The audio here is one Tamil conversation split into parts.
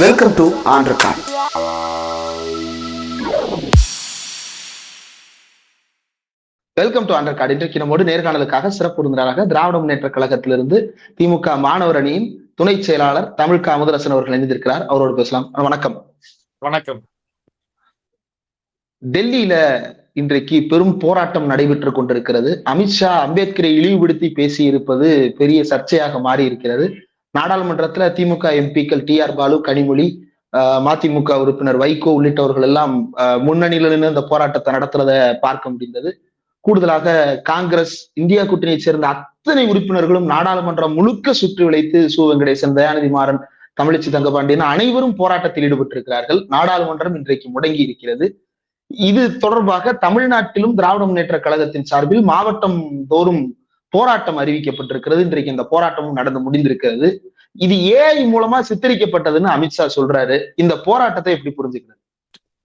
Welcome to record welcome to on record இன்றைக்கு நம்மோடு நேர்காணலுக்காக சிறப்பு விருந்தினராக திராவிட முன்னேற்ற கழகத்திலிருந்து திமுக மாணவர் அணியின் துணை செயலாளர் தமிழ்கா அமுதரசன் அவர்கள் இணைந்திருக்கிறார். அவரோடு பேசலாம். வணக்கம். வணக்கம். டெல்லியில இன்றைக்கு பெரும் போராட்டம் நடைபெற்றுக் கொண்டிருக்கிறது. அமித்ஷா அம்பேத்கரை இழிவுபடுத்தி பேசியிருப்பது பெரிய சர்ச்சையாக மாறி இருக்கிறது நாடாளுமன்றத்துல திமுக எம்பிக்கள் டி ஆர் பாலு கனிமொழி மதிமுக உறுப்பினர் வைகோ உள்ளிட்டவர்கள் எல்லாம் முன்னணியில நின்று இந்த போராட்டத்தை நடத்துறத பார்க்க முடிந்தது. கூடுதலாக காங்கிரஸ் இந்தியா கூட்டணியைச் சேர்ந்த அத்தனை உறுப்பினர்களும் நாடாளுமன்றம் முழுக்க சுற்றி வளைத்து சு. வெங்கடேசன் தயாநிதி மாறன் தமிழிச்சி தங்கபாண்டியன் அனைவரும் போராட்டத்தில் ஈடுபட்டிருக்கிறார்கள். நாடாளுமன்றம் இன்றைக்கு முடங்கி இருக்கிறது. இது தொடர்பாக தமிழ்நாட்டிலும் திராவிட முன்னேற்ற கழகத்தின் சார்பில் மாவட்டம் தோறும் போராட்டம் அறிவிக்கப்பட்டிருக்கிறது. இன்றைக்கு இந்த போராட்டமும் நடந்து முடிந்திருக்கிறது. இது ஏஐ மூலமா சித்தரிக்கப்பட்டதுன்னு அமித்ஷா சொல்றாரு. இந்த போராட்டத்தை எப்படி புரிஞ்சுக்கிறது?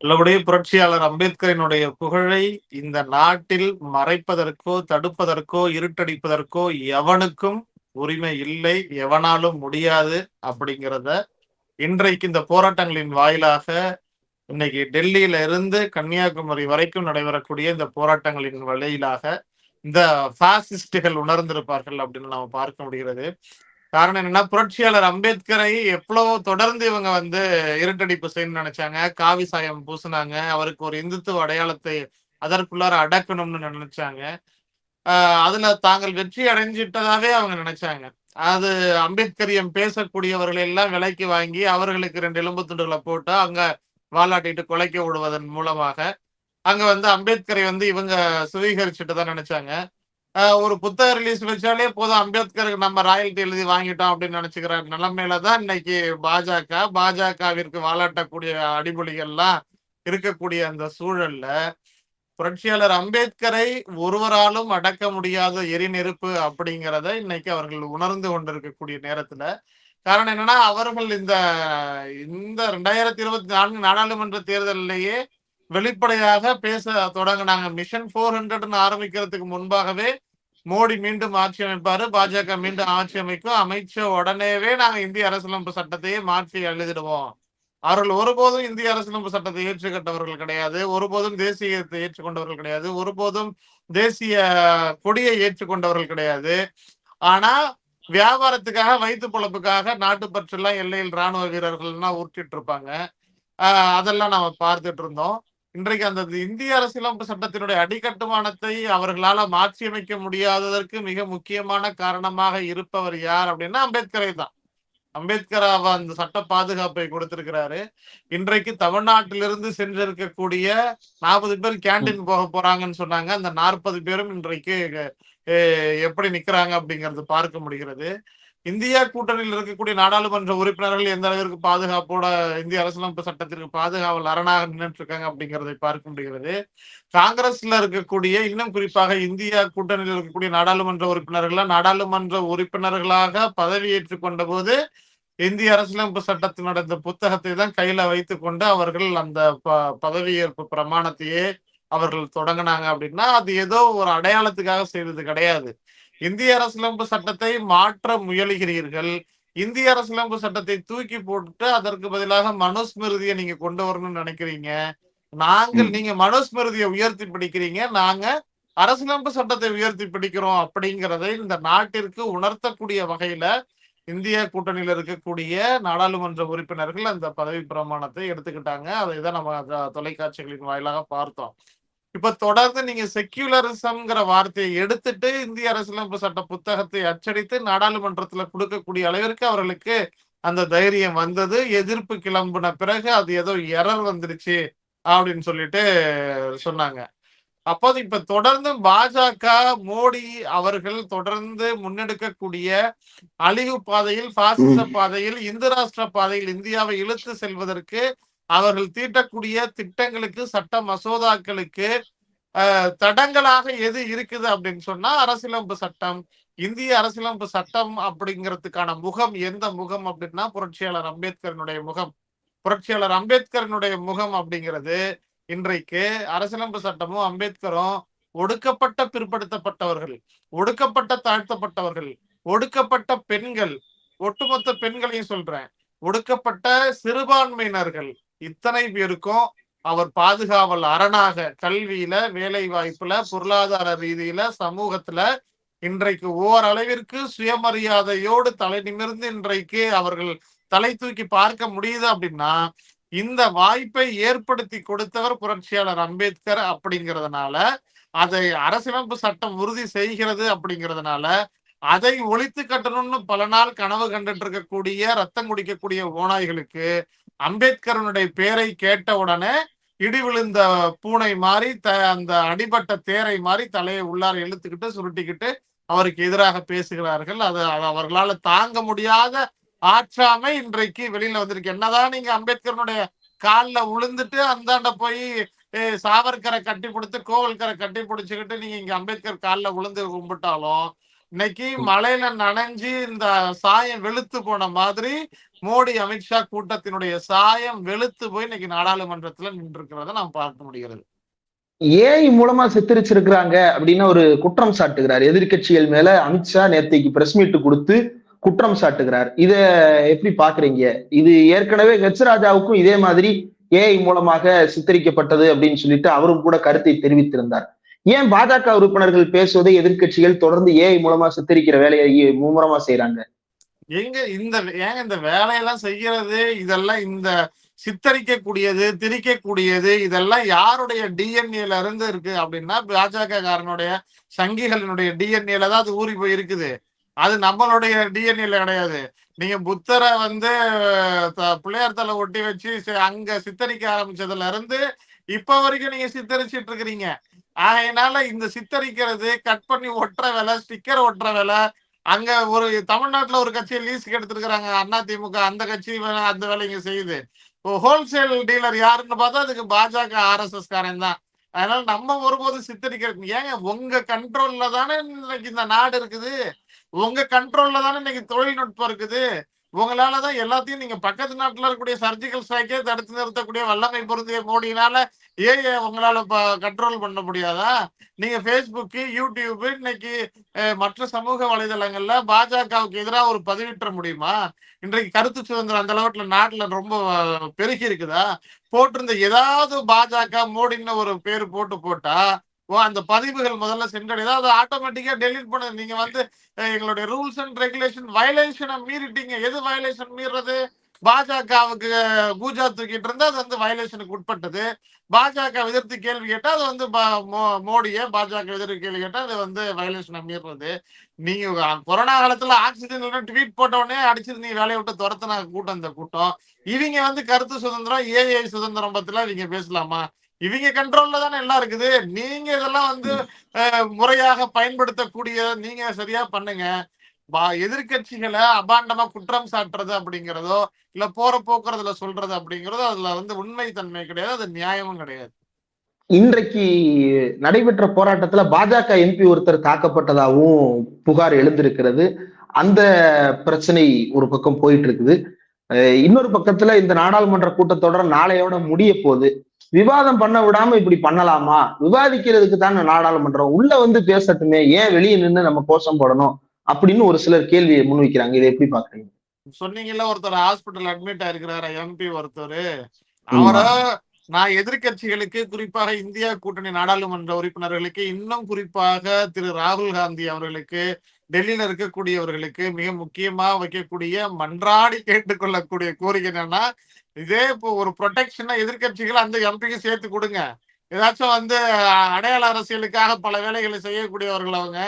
உள்ளபடியே புரட்சியாளர் அம்பேத்கரினுடைய புகழை இந்த நாட்டில் மறைப்பதற்கோ தடுப்பதற்கோ இருட்டடிப்பதற்கோ எவனுக்கும் உரிமை இல்லை எவனாலும் முடியாது அப்படிங்கிறத இன்றைக்கு இந்த போராட்டங்களின் வாயிலாக இன்னைக்கு டெல்லியில இருந்து கன்னியாகுமரி வரைக்கும் நடைபெறக்கூடிய இந்த போராட்டங்களின் வழியிலாக இந்த பாசிஸ்டுகள் உணர்ந்திருப்பார்கள் அப்படின்னு நம்ம பார்க்க முடிகிறது. காரணம் என்னன்னா புரட்சியாளர் அம்பேத்கரை எவ்வளவோ தொடர்ந்து இவங்க வந்து இருட்டடிப்பு செய்யணும்னு நினைச்சாங்க. காவி சாயம் பூசினாங்க. அவருக்கு ஒரு இந்துத்துவ அடையாளத்தை அதற்குள்ளார அடக்கணும்னு நினைச்சாங்க. ஆஹ் அதுல தாங்கள் வெற்றி அடைஞ்சிட்டதாவே அவங்க நினைச்சாங்க. அது அம்பேத்கரியம் பேசக்கூடியவர்களை எல்லாம் விலைக்கு வாங்கி அவர்களுக்கு ரெண்டு எலும்பு துண்டுகளை போட்டு அங்க வாலாட்டிட்டு குலைக்க விடுவதன் மூலமாக அங்க வந்து அம்பேத்கரை வந்து இவங்க சுவீகரிச்சுட்டு தான் நினைச்சாங்க ஒரு புத்தக ரிலீஸ் வச்சாலே போதும் அம்பேத்கருக்கு நம்ம ராயல்டி எழுதி வாங்கிட்டோம் அப்படின்னு நினைச்சுக்கிற நிலைமையில தான் இன்னைக்கு பாஜக பாஜகவிற்கு வாலாட்டக்கூடிய அடிமொழிகள்லாம் இருக்கக்கூடிய அந்த சூழல்ல புரட்சியாளர் அம்பேத்கரை ஒருவராலும் அடக்க முடியாத எரிநெருப்பு அப்படிங்கிறத இன்னைக்கு அவர்கள் உணர்ந்து கொண்டிருக்கக்கூடிய நேரத்துல. காரணம் என்னன்னா அவர்கள் இந்த இந்த ரெண்டாயிரத்தி இருபத்தி நான்கு நாடாளுமன்ற தேர்தலிலேயே வெளிப்படையாக பேச தொடங்கினாங்க மிஷன் போர் ஹண்ட்ரட்னு ஆரம்பிக்கிறதுக்கு முன்பாகவே மோடி மீண்டும் ஆட்சி அமைப்பாரு பாஜக மீண்டும் ஆட்சி அமைக்கும். அமைச்ச உடனேவே நாங்க இந்திய அரசியலமைப்பு சட்டத்தையே மாற்றி எழுதிடுவோம் அவர்கள் ஒருபோதும் இந்திய அரசியலமைப்பு சட்டத்தை ஏற்றுக்கட்டவர்கள் கிடையாது. ஒருபோதும் தேசியத்தை ஏற்றுக்கொண்டவர்கள் கிடையாது. ஒருபோதும் தேசிய கொடியை ஏற்றுக்கொண்டவர்கள் கிடையாது. ஆனா வியாபாரத்துக்காக வயிற்று பொழப்புக்காக நாட்டுப்பற்றெல்லாம் எல்லையில் ராணுவ வீரர்கள்லாம் உருட்டிட்டு இருப்பாங்க. ஆஹ் அதெல்லாம் நாம பார்த்துட்டு இருந்தோம். இன்றைக்கு அந்த இந்திய அரசியலமைப்பு சட்டத்தினுடைய அடிக்கட்டுமானத்தை அவர்களால மாற்றியமைக்க முடியாததற்கு மிக முக்கியமான காரணமாக இருப்பவர் யார் அப்படின்னா அம்பேத்கரை தான். அம்பேத்கர் அந்த சட்ட பாதுகாப்பை கொடுத்திருக்கிறாரு. இன்றைக்கு தமிழ்நாட்டிலிருந்து சென்றிருக்கக்கூடிய நாற்பது பேர் கேண்டீன் போக போறாங்கன்னு சொன்னாங்க. அந்த நாற்பது பேரும் இன்றைக்கு எப்படி நிக்கிறாங்க அப்படிங்கிறது பார்க்க முடிகிறது. இந்தியா கூட்டணியில் இருக்கக்கூடிய நாடாளுமன்ற உறுப்பினர்கள் எந்த அளவிற்கு பாதுகாப்போட இந்திய அரசியலமைப்பு சட்டத்திற்கு பாதுகாவல் அரணாக நின்றுட்டு இருக்காங்க அப்படிங்கிறதை பார்க்க முடிகிறது. காங்கிரஸ்ல இருக்கக்கூடிய இன்னும் குறிப்பாக இந்தியா கூட்டணியில் இருக்கக்கூடிய நாடாளுமன்ற உறுப்பினர்கள் நாடாளுமன்ற உறுப்பினர்களாக பதவியேற்றுக் கொண்ட போது இந்திய அரசியலமைப்பு சட்டத்தினோட இந்த புத்தகத்தை தான் கையில வைத்துக் கொண்டு அவர்கள் அந்த ப- பதவியேற்பு பிரமாணத்தையே அவர்கள் தொடங்கினாங்க அப்படின்னா அது ஏதோ ஒரு அடையாளத்துக்காக செய்தது கிடையாது. இந்திய அரசியலமைப்பு சட்டத்தை மாற்ற முயலுகிறீர்கள். இந்திய அரசியலமைப்பு சட்டத்தை தூக்கி போட்டுட்டு அதற்கு பதிலாக மனுஸ்மிருதியை நீங்க கொண்டு வரணும்னு நினைக்கிறீங்க. நாங்கள். நீங்க மனுஸ்மிருதியை உயர்த்தி பிடிக்கிறீங்க. நாங்க அரசியலமைப்பு சட்டத்தை உயர்த்தி பிடிக்கிறோம் அப்படிங்கிறதை இந்த நாட்டிற்கு உணர்த்தக்கூடிய வகையில இந்திய கூட்டணியில இருக்கக்கூடிய நாடாளுமன்ற உறுப்பினர்கள் அந்த பதவி பிரமாணத்தை எடுத்துக்கிட்டாங்க. அதை தான் நம்ம தொலைக்காட்சிகளின் வாயிலாக பார்த்தோம். இப்ப தொடர்ந்து நீங்க செக்யூலரிசம்ங்கிற வார்த்தையை எடுத்துட்டு இந்திய அரசியலமைப்பு சட்ட புத்தகத்தை அச்சடித்து நாடாளுமன்றத்துல கொடுக்கக்கூடிய அளவிற்கு அவர்களுக்கு அந்த தைரியம் வந்தது. எதிர்ப்பு கிளம்புன பிறகு அது ஏதோ எரர் வந்துருச்சு அப்படின்னு சொல்லிட்டு சொன்னாங்க. அப்போது இப்ப தொடர்ந்து பாஜக மோடி அவர்கள் தொடர்ந்து முன்னெடுக்கக்கூடிய அழிவு பாதையில் பாசிச பாதையில் இந்து ராஷ்டிர பாதையில் இந்தியாவை இழுத்து செல்வதற்கு அவர்கள் தீட்டக்கூடிய திட்டங்களுக்கு சட்ட மசோதாக்களுக்கு தடங்களாக தடங்கலாக எது இருக்குது அப்படின்னு சொன்னா அரசியலமைப்பு சட்டம் இந்திய அரசியலமைப்பு சட்டம் அப்படிங்கிறதுக்கான முகம் எந்த முகம் அப்படின்னா புரட்சியாளர் அம்பேத்கரனுடைய முகம். புரட்சியாளர் அம்பேத்கரனுடைய முகம் அப்படிங்கிறது இன்றைக்கு அரசியலமைப்பு சட்டமும் அம்பேத்கரும் ஒடுக்கப்பட்ட பிற்படுத்தப்பட்டவர்கள் ஒடுக்கப்பட்ட தாழ்த்தப்பட்டவர்கள் ஒடுக்கப்பட்ட பெண்கள் ஒட்டுமொத்த பெண்களையும் சொல்றேன். ஒடுக்கப்பட்ட சிறுபான்மையினர்கள் இத்தனை பேருக்கும் அவர் பாதுகாவல் அரணாக கல்வியில வேலை வாய்ப்புல பொருளாதார ரீதியில சமூகத்துல இன்றைக்கு ஓரளவிற்கு சுயமரியாதையோடு தலை நிமிர்ந்து இன்றைக்கு அவர்கள் தலை தூக்கி பார்க்க முடியுது அப்படின்னா இந்த வாய்ப்பை ஏற்படுத்தி கொடுத்தவர் புரட்சியாளர் அம்பேத்கர் அப்படிங்கிறதுனால அதை அரசியலமைப்பு சட்டம் உறுதி செய்கிறது அப்படிங்கிறதுனால அதை ஒழித்து கட்டணும்னு பல நாள் கனவு கண்டுட்டு இருக்கக்கூடிய ரத்தம் குடிக்கக்கூடிய ஓநாய்களுக்கு அம்பேத்கரனுடைய பேரை கேட்ட உடனே இடி விழுந்த பூனை மாதிரி த அந்த அடிபட்ட தேரை மாதிரி தலையை உள்ளார இழுத்துக்கிட்டு சுருட்டிக்கிட்டு அவருக்கு எதிராக பேசுகிறார்கள். அது அவர்களால தாங்க முடியாத ஆற்றாமை இன்றைக்கு வெளியில வந்திருக்கு. என்னதான் நீங்க அம்பேத்கரனுடைய காலில் உளுந்துட்டு அந்தாண்ட போய் சாவர்கரை கட்டி பிடித்து கோவல்கரை கட்டி பிடிச்சுக்கிட்டு நீங்க இங்க அம்பேத்கர் காலில் விழுந்து கும்பிட்டாலும் இன்னைக்கு மழையில நனைஞ்சு இந்த சாயம் வெளுத்து போன மாதிரி மோடி அமித்ஷா கூட்டத்தினுடைய சாயம் வெளுத்து போய் இன்னைக்கு நாடாளுமன்றத்துல நின்று இருக்கிறத நாம் பார்க்க முடிகிறது. ஏஐ மூலமா சித்தரிச்சிருக்கிறாங்க அப்படின்னு ஒரு குற்றம் சாட்டுகிறார். எதிர்க்கட்சிகள் மேல அமித்ஷா நேத்தைக்கு பிரஸ் மீட் கொடுத்து குற்றம் சாட்டுகிறார். இத எப்படி பாக்குறீங்க இது ஏற்கனவே ஹெச் ராஜாவுக்கும் இதே மாதிரி ஏஐ மூலமாக சித்தரிக்கப்பட்டது அப்படின்னு சொல்லிட்டு அவரும் கூட கருத்தை தெரிவித்திருந்தார். ஏன் பாஜக உறுப்பினர்கள் பேசுவதை எதிர்க்கட்சிகள் தொடர்ந்து ஏஐ மூலமா சித்தரிக்கிற வேலையை மும்முரமா செய்யறாங்க எங்க இந்த ஏங்க இந்த வேலையெல்லாம் செய்யறது இதெல்லாம் இந்த சித்தரிக்கக்கூடியது திரிக்கக்கூடியது இதெல்லாம் யாருடைய டிஎன்ஏல இருந்து இருக்கு அப்படின்னா பாஜக காரனுடைய சங்கிகளினுடைய டிஎன்ஏல தான் அது ஊறி போய் இருக்குது. அது நம்மளுடைய டிஎன்ஏல கிடையாது. நீங்க புத்தரை வந்து பிள்ளையார் தலை ஒட்டி வச்சு அங்க சித்தரிக்க ஆரம்பிச்சதுல இருந்து இப்ப வரைக்கும் நீங்க சித்தரிச்சிட்டு இருக்கிறீங்க. ஆகையினால இந்த சித்தரிக்கிறது கட் பண்ணி ஒட்டுற வேலை ஸ்டிக்கர் ஒட்டுற வேலை. அங்க ஒரு தமிழ்நாட்டுல ஒரு கட்சியை லீஸ்க்கு எடுத்திருக்கிறாங்க அண்ணா திமுக. அந்த கட்சி அந்த வேலைங்க செய்யுது. ஹோல்சேல் டீலர் யாருன்னு பார்த்தா அதுக்கு பாஜக ஆர்எஸ்எஸ் காரன் தான். அதனால நம்ம ஒருபோது சித்தரிக்கிறது ஏங்க உங்க கண்ட்ரோல்ல தானே இன்னைக்கு இந்த நாடு இருக்குது? உங்க கண்ட்ரோல்ல தானே இன்னைக்கு தொழில்நுட்பம் இருக்குது? உங்களாலதான் எல்லாத்தையும் நீங்க பக்கத்து நாட்டுல இருக்கக்கூடிய சர்ஜிக்கல் ஸ்ட்ரைக்கே தடுத்து நிறுத்தக்கூடிய வல்லமை பொருந்திய மோடினால ஏன் உங்களால கண்ட்ரோல் பண்ண முடியாதா? நீங்க ஃபேஸ்புக்கு யூடியூப் இன்னைக்கு மற்ற சமூக வலைதளங்கள்ல பாஜகவுக்கு எதிராக ஒரு பதிவிட்ட முடியுமா? இன்றைக்கு கருத்து சுதந்திரம் அந்த அளவுக்கு நாட்டுல ரொம்ப பெருகி இருக்குதா? போட்டிருந்த ஏதாவது பாஜக மோடின்னு ஒரு பேர் போட்டு போட்டா ஓ அந்த பதிவுகள் முதல்ல சென்றடையுதா. அதை ஆட்டோமேட்டிக்கா டெலீட் பண்ணுது நீங்க வந்து எங்களுடைய ரூல்ஸ் அண்ட் ரெகுலேஷன் வயலேஷனை மீறிட்டீங்க. எது வயலேஷன் மீறது பாஜகவுக்கு பூஜா தூக்கிட்டு இருந்தா அது வந்து வயலேஷனுக்கு உட்பட்டது. பாஜக எதிர்த்து கேள்வி கேட்டா அது வந்து பா- மோ- மோடியை பாஜக எதிர்த்து கேள்வி கேட்டா அது வந்து வயலேஷனை மீறுறது. நீங்க கொரோனா காலத்துல ஆக்சிஜன் ட்வீட் போட்ட உடனே அடிச்சது நீ வேலையை விட்டு துரத்துன கூட்டம் இந்த கூட்டம். இவங்க வந்து கருத்து சுதந்திரம் ஏஐ சுதந்திரம் பத்தில இவங்க பேசலாமா? இவங்க கண்ட்ரோல்ல தானே எல்லாம் இருக்குது. நீங்க இதெல்லாம் வந்து முறையாக பயன்படுத்தக்கூடிய நீங்க சரியா பண்ணுங்க. எதிர்க்கட்சிகளை அபாண்டமா குற்றம் சாட்டுறது அப்படிங்கிறதோ இல்ல போற போக்குறதுல சொல்றது அப்படிங்கிறதோ அதுல வந்து உண்மை தன்மை கிடையாது அது நியாயமும் கிடையாது. இன்றைக்கு நடைபெற்ற போராட்டத்துல பாஜக எம்பி ஒருத்தர் தாக்கப்பட்டதாகவும் புகார் எழுந்திருக்கிறது. அந்த பிரச்சனை ஒரு பக்கம் போயிட்டு இருக்குது. இன்னொரு பக்கத்துல இந்த நாடாளுமன்ற கூட்டத்தொடர் நாளையோட முடிய போகுது. விவாதம் பண்ண விடாம இப்படி பண்ணலாமா? விவாதிக்கிறதுக்கு தானே நாடாளுமன்றம் உள்ள வந்து பேசட்டுமே ஏன் வெளியே நின்று நம்ம கோஷம் போடணும் அப்படின்னு ஒரு சிலர் கேள்வியை முன்வைக்கிறாங்க இதை எப்படி பாக்குறீங்க சொன்னீங்கல்ல ஒருத்தர் ஹாஸ்பிட்டல் அட்மிட் ஆயிருக்கிறாரு எம்பி ஒருத்தர். அவரை நான் எதிர்க்கட்சிகளுக்கு குறிப்பாக இந்தியா கூட்டணி நாடாளுமன்ற உறுப்பினர்களுக்கு இன்னும் குறிப்பாக திரு ராகுல் காந்தி அவர்களுக்கு டெல்லியில இருக்கக்கூடியவர்களுக்கு மிக முக்கியமா வைக்கக்கூடிய மன்றாடி கேட்டுக்கொள்ளக்கூடிய கோரிக்கை என்னன்னா இதே இப்போ ஒரு ப்ரொடெக்ஷனா எதிர்க்கட்சிகள் அந்த எம்பிக்கு சேர்த்து கொடுங்க. ஏதாச்சும் வந்து அடையாள அரசியலுக்காக பல வேலைகளை செய்யக்கூடியவர்கள் அவங்க.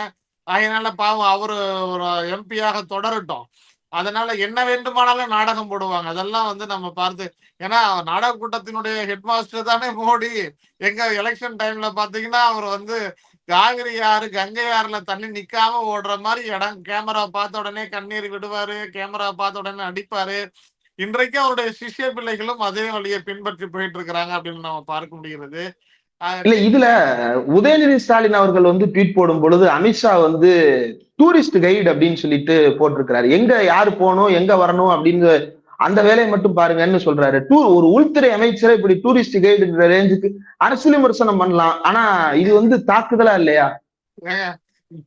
அதனால பாவம் அவரு ஒரு எம்பியாக தொடரட்டும். அதனால என்ன வேண்டுமானாலும் நாடகம் போடுவாங்க. அதெல்லாம் வந்து நம்ம பார்த்து ஏன்னா நாடக கூட்டத்தினுடைய ஹெட் மாஸ்டர் தானே மோடி. எங்க எலெக்ஷன் டைம்ல பாத்தீங்கன்னா அவர் வந்து காவிரி ஆறு கங்கை ஆறுல தண்ணி நிக்காம ஓடுற மாதிரி இடம். கேமரா பார்த்த உடனே கண்ணீர் விடுவாரு. கேமரா பார்த்த உடனே அடிப்பாரு. இன்றைக்கு அவருடைய சிஷ்ய பிள்ளைகளும் அதே வழியை பின்பற்றி போயிட்டு இருக்கிறாங்க அப்படின்னு நம்ம பார்க்க முடிகிறது. இல்ல இதுல உதயநிதி ஸ்டாலின் அவர்கள் வந்து ட்வீட் போடும் பொழுது அமித்ஷா வந்து டூரிஸ்ட் கைடு அப்படின்னு சொல்லிட்டு போட்டிருக்கிறாரு. எங்க யாரு போகணும் எங்க வரணும் அப்படின்னு அந்த வேலையை மட்டும் பாருங்கன்னு சொல்றாரு. டூர் ஒரு உள்துறை அமைச்சரை இப்படி டூரிஸ்ட் கைடுன்ற ரேஞ்சுக்கு அரசியல் விமர்சனம் பண்ணலாம். ஆனா இது வந்து தாக்குதலா இல்லையா?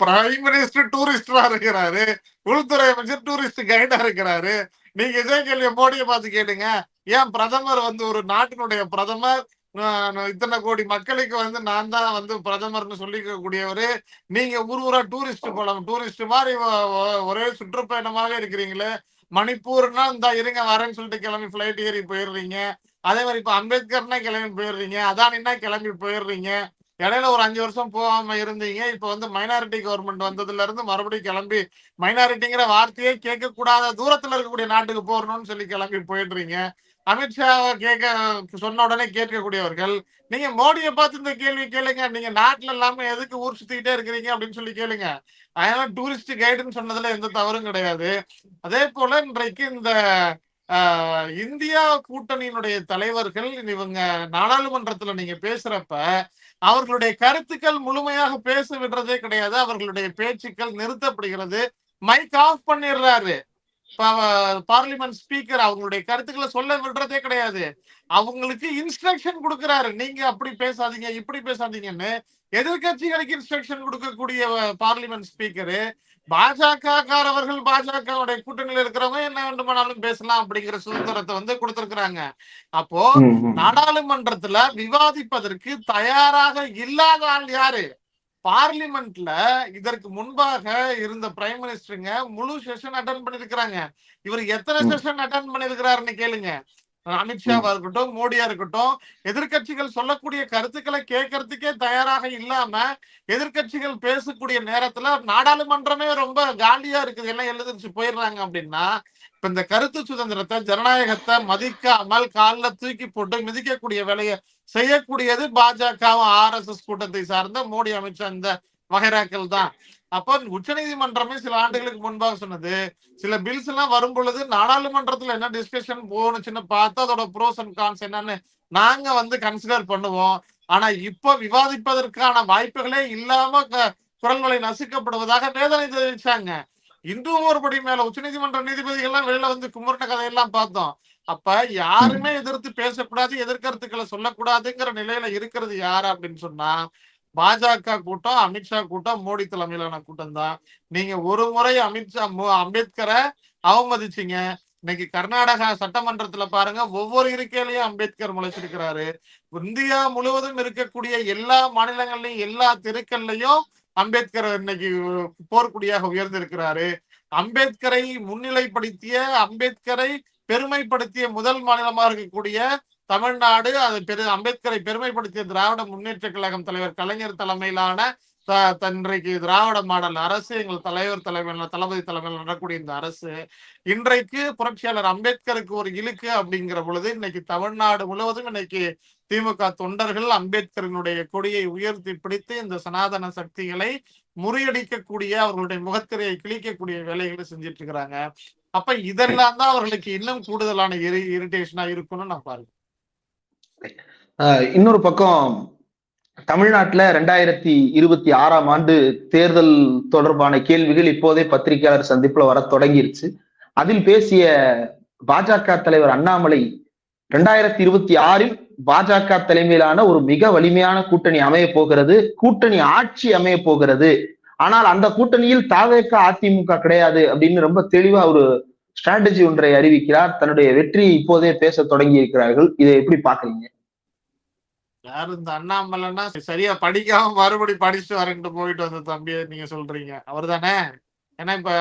பிரைம் மினிஸ்டர் டூரிஸ்டரா இருக்கிறாரு. உள்துறை அமைச்சர் டூரிஸ்ட் கைடா இருக்கிறாரு. நீங்க இதே கேள்வியை மோடியை பார்த்து கேளுங்க. ஏன் பிரதமர் வந்து ஒரு நாட்டினுடைய பிரதமர்? இத்தனை கோடி மக்களுக்கு வந்து நான் தான் வந்து பிரதமர்னு சொல்லிக்க கூடியவரு நீங்க ஊர் ஊரா டூரிஸ்ட் போலாம். டூரிஸ்ட் மாதிரி ஒரே சுற்றுப்பயணமாவே இருக்கிறீங்களே. மணிப்பூர்னா இந்த இருங்க வரேன்னு சொல்லிட்டு கிளம்பி ஃபிளைட் ஏறி போயிடுறீங்க. அதே மாதிரி இப்ப அம்பேத்கர்னா கிளம்பி போயிடுறீங்க. அதானின்னா கிளம்பி போயிடுறீங்க. இடையில ஒரு அஞ்சு வருஷம் போகாம இருந்தீங்க. இப்ப வந்து மைனாரிட்டி கவர்மெண்ட் வந்ததுல இருந்து மறுபடியும் கிளம்பி மைனாரிட்டிங்கிற வார்த்தையே கேட்க கூடாத தூரத்துல இருக்கக்கூடிய நாட்டுக்கு போறணும்னு சொல்லி கிளம்பி போயிடுறீங்க. அமித்ஷாவை கேட்க சொன்ன உடனே கேட்கக்கூடியவர்கள் நீங்க மோடியை பார்த்து இந்த கேள்வி கேளுங்க. நீங்க நாட்டுல இல்லாம எதுக்கு ஊர் சுத்திக்கிட்டே இருக்கிறீங்க அப்படின்னு சொல்லி கேளுங்க. அதனால டூரிஸ்ட் கைடுன்னு சொன்னதுல எந்த தவறும் கிடையாது. அதே போல இன்றைக்கு இந்த ஆஹ், இந்தியா கூட்டணியினுடைய தலைவர்கள் இவங்க நாடாளுமன்றத்துல நீங்க பேசுறப்ப அவர்களுடைய கருத்துக்கள் முழுமையாக பேச விடுறதே கிடையாது. அவர்களுடைய பேச்சுக்கள் நிறுத்தப்படுகிறது. மைக் ஆஃப் பண்ணிடுறாரு. பார்லிமெண்ட் ஸ்பீக்கர் அவங்களுடைய கருத்துக்களை சொல்ல விடுறதே கிடையாது. அவங்களுக்கு இன்ஸ்ட்ரக்ஷன் கொடுக்கிறாரு. நீங்க அப்படி பேசாதீங்க இப்படி பேசாதீங்கன்னு எதிர்கட்சிகளுக்கு இன்ஸ்ட்ரக்ஷன் கொடுக்கக்கூடிய பார்லிமெண்ட் ஸ்பீக்கரு பாஜக காரவர்கள் பாஜகவுடைய கூட்டணியில் இருக்கிறவங்க என்ன வேண்டுமானாலும் பேசலாம் அப்படிங்கிற சுதந்திரத்தை வந்து கொடுத்திருக்கிறாங்க அப்போ. நாடாளுமன்றத்துல விவாதிப்பதற்கு தயாராக இல்லாத ஆள் யாரு பார்லிமெண்ட்ல இதற்கு முன்பாக இருந்த பிரைம் மினிஸ்டருங்க முழு செஷன் அட்டன் பண்ணிருக்கிறாங்க இவர் எத்தனை. செஷன் அட்டன் பண்ணிருக்கிறாருன்னு கேளுங்க அமித்ஷாவா இருக்கட்டும் மோடியா இருக்கட்டும் எதிர்க்கட்சிகள் சொல்லக்கூடிய கருத்துக்களை கேட்கறதுக்கே தயாராக இல்லாம எதிர்கட்சிகள் பேசக்கூடிய நேரத்துல நாடாளுமன்றமே ரொம்ப காலியா இருக்குது எல்லாம் எழுதிச்சு போயிடுறாங்க அப்படின்னா இப்ப இந்த கருத்து சுதந்திரத்தை ஜனநாயகத்தை மதிக்காமல் காலில் தூக்கி போட்டு மிதிக்கக்கூடிய வேலையை செய்யக்கூடியது பாஜகவும் ஆர் எஸ் எஸ் கூட்டத்தை சார்ந்த மோடி அமித்ஷா இந்த வகைராக்கள் தான். அப்போ உச்சநீதிமன்றமே சில ஆண்டுகளுக்கு முன்பாக சொன்னது. சில பில்ஸ் எல்லாம் வரும் பொழுது நாடாளுமன்றத்துல என்ன டிஸ்கஷன் போனுச்சுன்னு பார்த்து அதோட ப்ரோஸ் அண்ட் கான்ஸ் என்னன்னு நாங்க வந்து கன்சிடர் பண்ணுவோம். ஆனா இப்ப விவாதிப்பதற்கான வாய்ப்புகளே இல்லாம குரல்களை நசுக்கப்படுவதாக வேதனை தெரிவிச்சாங்க. இன்றும் ஒருபடி மேல உச்சநீதிமன்ற நீதிபதிகள்லாம் வெளியில வந்து குமுறின கதையெல்லாம் பார்த்தோம். அப்ப யாருமே எதிர்த்து பேசக்கூடாது எதிர்கருத்துக்களை சொல்லக்கூடாதுங்கிற நிலையில இருக்கிறது யாரு அப்படின்னு சொன்னா பாஜக கூட்டம் அமித்ஷா கூட்டம் மோடி தலைமையிலான கூட்டம் தான். நீங்க ஒரு முறை அமித்ஷா அம்பேத்கரை அவமதிச்சீங்க. இன்னைக்கு கர்நாடகா சட்டமன்றத்துல பாருங்க ஒவ்வொரு இருக்கையிலையும் அம்பேத்கர் முளைச்சிருக்கிறாரு. இந்தியா முழுவதும் இருக்கக்கூடிய எல்லா மாநிலங்கள்லயும் எல்லா தெருக்கள்லயும் அம்பேத்கர் இன்னைக்கு போர்க்குடியாக உயர்ந்திருக்கிறாரு. அம்பேத்கரை முன்னிலைப்படுத்திய அம்பேத்கரை பெருமைப்படுத்திய முதல் மாநிலமா இருக்கக்கூடிய தமிழ்நாடு அது பெரு அம்பேத்கரை பெருமைப்படுத்திய திராவிட முன்னேற்ற கழகம் தலைவர் கலைஞர் தலைமையிலான த- இன்றைக்கு திராவிட மாடல் அரசு எங்கள் தலைவர் தலைமையில் தளபதி தலைமையில் நடக்கூடிய இந்த அரசு இன்றைக்கு புரட்சியாளர் அம்பேத்கருக்கு ஒரு இழுக்கு அப்படிங்கிற பொழுது இன்னைக்கு தமிழ்நாடு முழுவதும் இன்னைக்கு திமுக தொண்டர்கள் அம்பேத்கரினுடைய கொடியை உயர்த்தி பிடித்து இந்த சனாதன சக்திகளை முறியடிக்கக்கூடிய அவர்களுடைய முகத்திரையை கிழிக்கக்கூடிய வேலைகளை செஞ்சிட்டு இருக்கிறாங்க. அப்ப இதெல்லாம் தான் அவர்களுக்கு இன்னும் கூடுதலான இரி இரிட்டேஷனா இருக்கும்னு நான் பாருங்க இன்னொரு பக்கம் தமிழ்நாட்டுல ரெண்டாயிரத்தி இருபத்தி ஆறாம் ஆண்டு தேர்தல் தொடர்பான கேள்விகள் இப்போதே பத்திரிகையாளர் சந்திப்புல வர தொடங்கிருச்சு. அதில் பேசிய பாஜக தலைவர் அண்ணாமலை ரெண்டாயிரத்தி இருபத்தி ஆறில் பாஜக தலைமையிலான ஒரு மிக வலிமையான கூட்டணி அமைய போகிறது கூட்டணி ஆட்சி அமைய போகிறது. ஆனால் அந்த கூட்டணியில் தாவேக அதிமுக கிடையாது அப்படின்னு ரொம்ப தெளிவா ஒரு ஸ்ட்ராட்டஜி ஒன்றை அறிவிக்கிறார். தன்னுடைய வெற்றி இப்போதே பேச தொடங்கி இருக்கிறார்கள் இதை எப்படி பாக்குறீங்க யாரு இந்த அண்ணாமலைன்னா சரியா படிக்காம மறுபடி படிச்சுட்டு வரேன்ட்டு போயிட்டு வந்த தம்பியை நீங்க சொல்றீங்க. அவர் தானே ஏன்னா இப்ப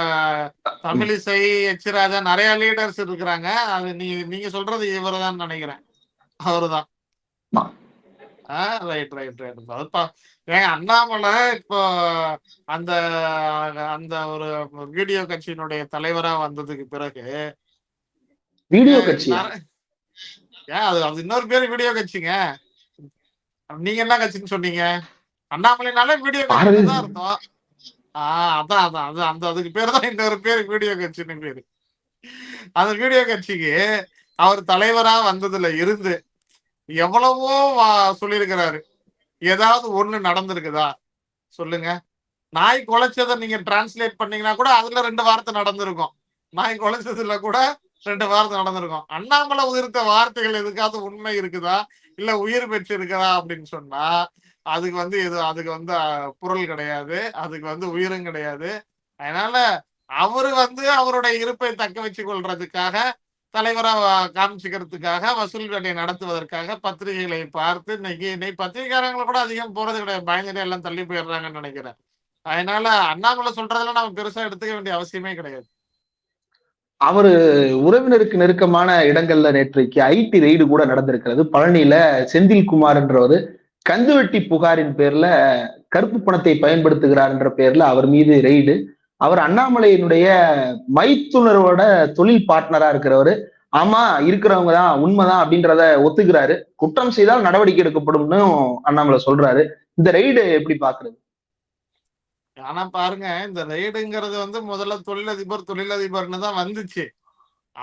தமிழிசை எச்சிராஜா நிறைய லீடர்ஸ் இருக்கிறாங்க. அது நீங்க நீங்க சொல்றது இவர் தான் நினைக்கிறேன். அவருதான். ஆமா. ரைட் ரைட் ரைட் அதுப்பா ஏன் அண்ணாமலை இப்போ அந்த அந்த ஒரு வீடியோ கட்சியினுடைய தலைவரா வந்ததுக்கு பிறகு வீடியோ கட்சி ஏன் அது அது இன்னொரு பேரு வீடியோ கட்சிங்க. நீங்க என்ன கட்சின்னு சொன்னீங்க? அண்ணாமலைனாலே வீடியோ கட்சி தான் அர்த்தம். ஆஹ் அதான் அதான் அது அந்த அதுக்கு பேர் தான் இன்னொரு பேரு வீடியோ கட்சின்னு பேரு. அந்த வீடியோ கட்சிக்கு அவர் தலைவரா வந்ததுல இருந்து எவ்வளவோ சொல்லியிருக்கிறாரு. ஏதாவது ஒண்ணு நடந்திருக்குதா? சொல்லுங்க. நாய் குலைச்சதை நீங்க டிரான்ஸ்லேட் பண்ணீங்கன்னா கூட அதுல ரெண்டு வார்த்தை நடந்திருக்கும். நாய் குலைச்சதுல கூட ரெண்டு வார்த்தை நடந்திருக்கும். அண்ணாமலை உதிர்த்த வார்த்தைகள் எதுக்காவது உண்மை இருக்குதா? இல்ல உயிர் பெற்று இருக்குதா அப்படின்னு சொன்னா அதுக்கு வந்து எது அதுக்கு வந்து பொருள் கிடையாது. அதுக்கு வந்து உயிரும் கிடையாது. அதனால அவரு வந்து அவருடைய இருப்பை தக்க வச்சு கொள்றதுக்காக தலைவரா காமிச்சுக்கிறதுக்காக வசூல் வேலையை நடத்துவதற்காக பத்திரிகைகளை பார்த்து இன்னைக்கு இன்னைக்கு பத்திரிகையாளங்களை கூட அதிகம் போறது கிடையாது. பயந்துட்டு எல்லாம் தள்ளி போயிடுறாங்கன்னு நினைக்கிறேன். அதனால அண்ணாமலை சொல்றதெல்லாம் நம்ம பெருசா எடுத்துக்க வேண்டிய அவசியமே கிடையாது. அவரு உறவினருக்கு நெருக்கமான இடங்கள்ல நேற்றைக்கு ஐடி ரெய்டு கூட நடந்திருக்கிறது. பழனியில செந்தில்குமார் என்றவர் கந்துவெட்டி புகாரின் பேர்ல கருப்பு பணத்தை பயன்படுத்துகிறார் என்ற பேர்ல அவர் மீது ரெய்டு. அவர் அண்ணாமலையினுடைய மைத்துணர்வோட தொழில் பார்ட்னரா இருக்கிறவரு. ஆமா இருக்கிறவங்க தான் உண்மைதான் அப்படின்றத ஒத்துக்கிறாரு. குற்றம் செய்தால் நடவடிக்கை எடுக்கப்படும்னு அண்ணாமலை சொல்றாரு. இந்த ரெய்டு எப்படி பாக்குறது? ஆனா பாருங்க இந்த ரெய்டுங்கிறது வந்து முதல்ல தொழிலதிபர் தொழிலதிபர்னு தான் வந்துச்சு.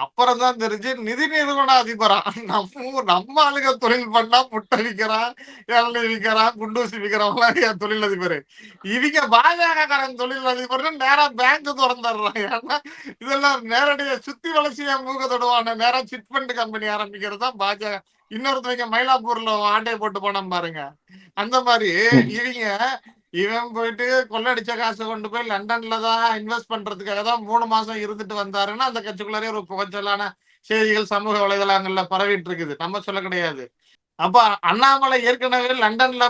அப்புறம் தான் தெரிஞ்சு நிதி நிறுவன அதிபரா நம்ம நம்ம ஆளுங்க தொழில் பண்ணா முட்டை விற்கிறான் இளநீ விற்கிறான் குண்டூசி விற்கிறவங்க என் தொழிலதிபர். இவங்க பாஜக காரன் தொழிலதிபர்னு நேரா பேங்க் திறந்துடுறான். ஏன்னா இதெல்லாம் நேரடியா சுத்தி வளர்ச்சியா மூக்க தொடுவான. நேரா சிட் ஃபண்ட் கம்பெனி ஆரம்பிக்கிறது தான் பாஜக. இன்னொருத்தவங்க மயிலாப்பூர்ல ஆண்டை போட்டு போனோம் பாருங்க. அந்த மாதிரி இவங்க இவன் போயிட்டு கொள்ளடிச்ச காசு கொண்டு போய் லண்டன்ல தான் இன்வெஸ்ட் பண்றதுக்காக தான் மூணு மாசம் இருந்துட்டு வந்தாருன்னா அந்த கட்சிக்குள்ளாரே ஒரு புகச்சலான செய்திகள் சமூக வலைதளங்கள்ல பரவிட்டு இருக்குது. நம்ம சொல்ல கிடையாது. அப்ப அண்ணாமலை ஏற்கனவே லண்டன்ல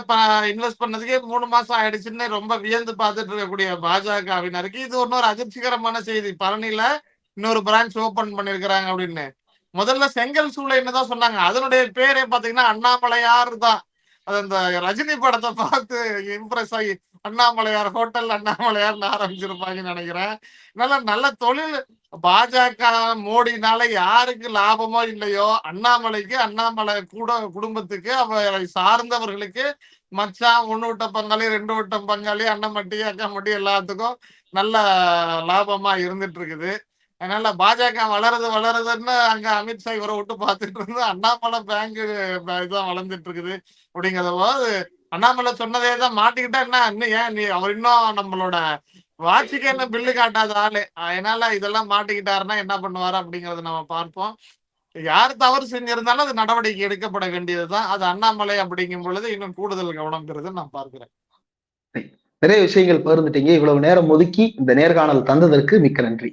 இன்வெஸ்ட் பண்ணதுக்கே மூணு மாசம் ஆயிடுச்சுன்னு ரொம்ப வியந்து பார்த்துட்டு இருக்கக்கூடிய பாஜகவினருக்கு இது இன்னொரு அதிர்ச்சிகரமான செய்தி. பழனியில இன்னொரு பிரான்ச் ஓபன் பண்ணிருக்கிறாங்க அப்படின்னு. முதல்ல செங்கல் சூளைன்னு தான் சொன்னாங்க. அதனுடைய பேரே பாத்தீங்கன்னா அண்ணாமலையார் தான். அது அந்த ரஜினி படத்தை பார்த்து இம்ப்ரெஸ் ஆகி அண்ணாமலையார் ஹோட்டல் அண்ணாமலையார்னு ஆரம்பிச்சிருப்பாங்கன்னு நினைக்கிறேன். நல்ல நல்ல தொழில். பாஜக மோடினால யாருக்கு லாபமோ இல்லையோ அண்ணாமலைக்கு அண்ணாமலை கூட குடும்பத்துக்கு அவரை சார்ந்தவர்களுக்கு மச்சான் ஒன்று விட்ட பங்காளி ரெண்டு விட்ட பங்காளி அண்ணன் மட்டி அக்கா மட்டி எல்லாத்துக்கும் நல்ல லாபமா இருந்துட்டு இருக்குது. அதனால பாஜக வளருது வளருதுன்னு அங்க அமித்ஷா இவரை விட்டு பார்த்துட்டு இருந்து அண்ணாமலை பேங்க் இதான் வளர்ந்துட்டு இருக்குது அப்படிங்கிறத போது அண்ணாமலை சொன்னதே தான் மாட்டிக்கிட்டா என்ன இன்னும் ஏன் நீ அவர் இன்னும் நம்மளோட வாட்சிக்கு என்ன பில்லு காட்டாத ஆளு. அதனால இதெல்லாம் மாட்டிக்கிட்டாருன்னா என்ன பண்ணுவாரு அப்படிங்கறத நம்ம பார்ப்போம். யார் தவறு செஞ்சிருந்தாலும் அது நடவடிக்கை எடுக்கப்பட வேண்டியதுதான். அது அண்ணாமலை அப்படிங்கும் பொழுது இன்னும் கூடுதல் கவனம் பெறுது நான் பார்க்கிறேன். நிறைய விஷயங்கள் பகிர்ந்துட்டீங்க. இவ்வளவு நேரம் ஒதுக்கி இந்த நேர்காணல் தந்ததற்கு மிக்க நன்றி.